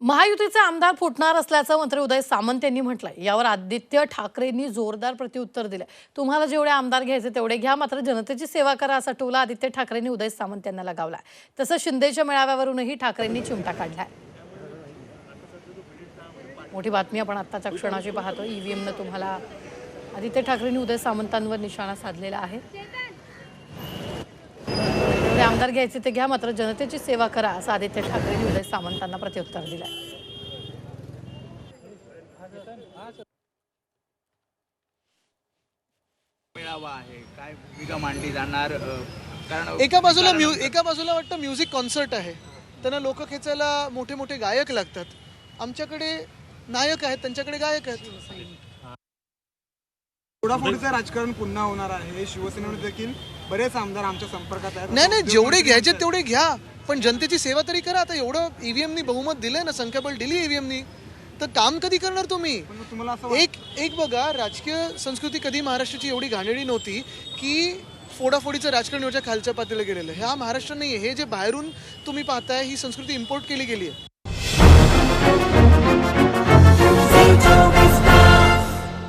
महायुतीचे आमदार फुटणार असल्याचं मंत्री उदय सामंत यांनी म्हटलंय. यावर आदित्य ठाकरेंनी जोरदार प्रतिउत्तर दिलं तुम्हाला जेवढे आमदार घ्यायचे तेवढे घ्या मात्र जनतेची सेवा करा असा टोला आदित्य ठाकरेंनी उदय सामंत यांना लगावला तसंच शिंदेच्या मेळाव्यावरूनही ठाकरेंनी चिमटा काढलाय. मोठी बातमी आपण आत्ताच्या क्षणाची पाहतो ईव्हीएमनं तुम्हाला आदित्य ठाकरेंनी उदय सामंतांवर निशाणा साधलेला आहे. आमदार घ्यायचे ते घ्या मात्र जनतेची सेवा करा असं आदित्य ठाकरेंनी उदय सामंतांना प्रत्युत्तर दिलंय. मेळावा आहे. काय भूमिका मांडली जाणार? अ, कारण एका बाजूला म्यु एका बाजूला वाटतं म्युझिक कॉन्सर्ट आहे. त्यांना लोक खेचायला मोठे मोठे गायक लागतात. आमच्याकडे नायक आहेत त्यांच्याकडे गायक आहेत. फोडाफोडीचं राजकारण पुन्हा होणार आहे. शिवसेनेने देखील बरेच आमदार आमच्या संपर्कात आहेत. नाही नाही जेवढे घ्यायचे तेवढे घ्या. पण जनतेची सेवा तरी करा. आता एवढं E ईव्हीएमनी बहुमत दिलंय ना संख्याबळ दिली ईव्हीएमनी तर काम कधी करणार तुम्ही? एक एक बघा राजकीय संस्कृती कधी महाराष्ट्राची एवढी घाणेरडी नव्हती की फोडाफोडीचं राजकारण एवढ्या खालच्या पातळीला गेलेलं. आहे. हा महाराष्ट्र नाही हे जे बाहेरून तुम्ही पाहताय ही संस्कृती इम्पोर्ट केली गेली आहे